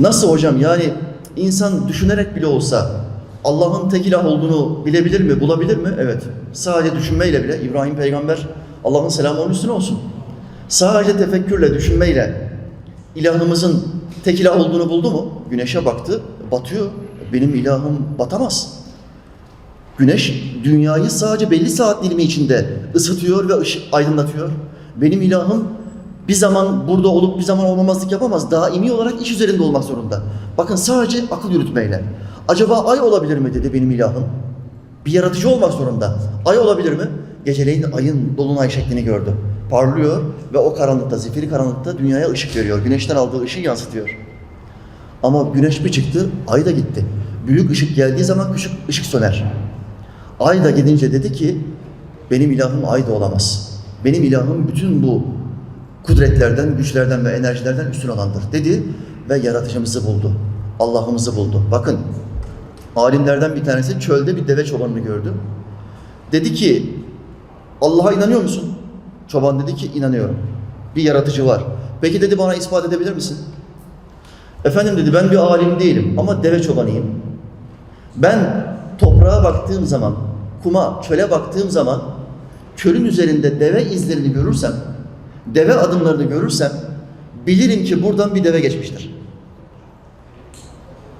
Nasıl hocam yani insan düşünerek bile olsa Allah'ın tek ilah olduğunu bilebilir mi, bulabilir mi? Evet. Sadece düşünmeyle bile İbrahim peygamber Allah'ın selamı onun üstüne olsun. Sadece tefekkürle, düşünmeyle ilahımızın tek ilah olduğunu buldu mu? Güneşe baktı, batıyor. Benim ilahım batamaz. Güneş dünyayı sadece belli saat dilimi içinde ısıtıyor ve ışık aydınlatıyor. Benim ilahım bir zaman burada olup bir zaman olmamazlık yapamaz. Daimi olarak iş üzerinde olmak zorunda. Bakın sadece akıl yürütmeyle. Acaba ay olabilir mi dedi benim ilahım. Bir yaratıcı olmak zorunda. Ay olabilir mi? Geceleyin ayın dolunay şeklini gördü. Parlıyor ve o karanlıkta, zifiri karanlıkta dünyaya ışık veriyor. Güneşten aldığı ışığı yansıtıyor. Ama güneş bir çıktı, ay da gitti. Büyük ışık geldiği zaman küçük ışık söner. Ay da gidince dedi ki, benim ilahım ay da olamaz. Benim ilahım bütün bu kudretlerden, güçlerden ve enerjilerden üstün olandır dedi ve yaratıcımızı buldu. Allah'ımızı buldu. Bakın, alimlerden bir tanesi çölde bir deve çobanını gördü. Dedi ki, Allah'a inanıyor musun? Çoban dedi ki, inanıyorum. Bir yaratıcı var. Peki dedi bana ispat edebilir misin? Efendim dedi ben bir alim değilim ama deve çobanıyım. Ben toprağa baktığım zaman, kuma, çöle baktığım zaman çölün üzerinde deve izlerini görürsem, deve adımlarını görürsem bilirim ki buradan bir deve geçmiştir.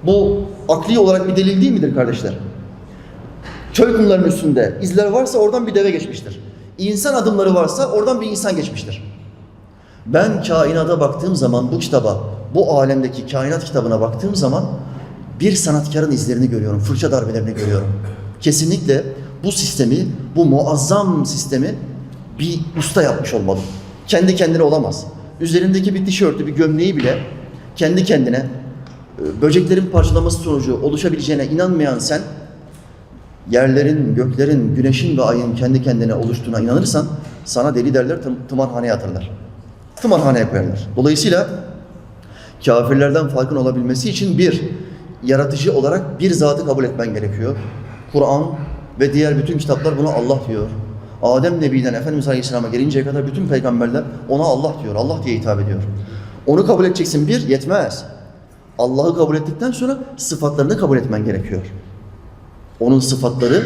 Bu akli olarak bir delil değil midir kardeşler? Çöl kumlarının üstünde izler varsa oradan bir deve geçmiştir. İnsan adımları varsa oradan bir insan geçmiştir. Ben kainata baktığım zaman bu kitaba, bu alemdeki kainat kitabına baktığım zaman bir sanatkarın izlerini görüyorum, fırça darbelerini görüyorum. Kesinlikle bu sistemi, bu muazzam sistemi bir usta yapmış olmalı. Kendi kendine olamaz. Üzerindeki bir tişörtü, bir gömleği bile kendi kendine e, böceklerin parçalaması sonucu oluşabileceğine inanmayan sen yerlerin, göklerin, güneşin ve ayın kendi kendine oluştuğuna inanırsan sana deli derler, tım, tımarhaneye atarlar. Tımarhaneye koyarlar. Dolayısıyla kafirlerden farkın olabilmesi için bir, yaratıcı olarak bir zatı kabul etmen gerekiyor. Kur'an ve diğer bütün kitaplar buna Allah diyor. Adem Nebi'den Efendimiz Aleyhisselam'a gelinceye kadar bütün peygamberler ona Allah diyor, Allah diye hitap ediyor. Onu kabul edeceksin bir, yetmez. Allah'ı kabul ettikten sonra sıfatlarını kabul etmen gerekiyor. Onun sıfatları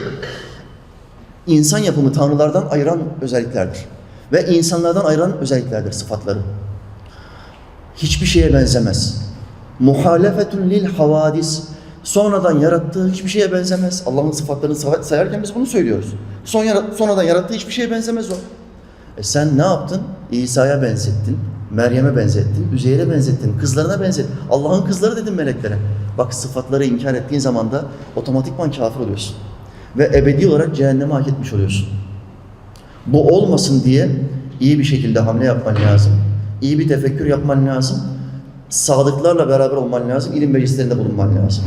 insan yapımı tanrılardan ayıran özelliklerdir. Ve insanlardan ayıran özelliklerdir sıfatları. Hiçbir şeye benzemez. Muhalefetun lil havadis. Sonradan yarattığı hiçbir şeye benzemez. Allah'ın sıfatlarını say- sayarken biz bunu söylüyoruz. Son yara- sonradan yarattığı hiçbir şeye benzemez o. E sen ne yaptın? İsa'ya benzettin, Meryem'e benzettin, Üzeyr'e benzettin, kızlarına benzettin. Allah'ın kızları dedin meleklere. Bak sıfatları inkar ettiğin zaman da otomatikman kafir oluyorsun. Ve ebedi olarak cehenneme hak etmiş oluyorsun. Bu olmasın diye iyi bir şekilde hamle yapman lazım. İyi bir tefekkür yapman lazım. Sadıklarla beraber olman lazım. İlim meclislerinde bulunman lazım.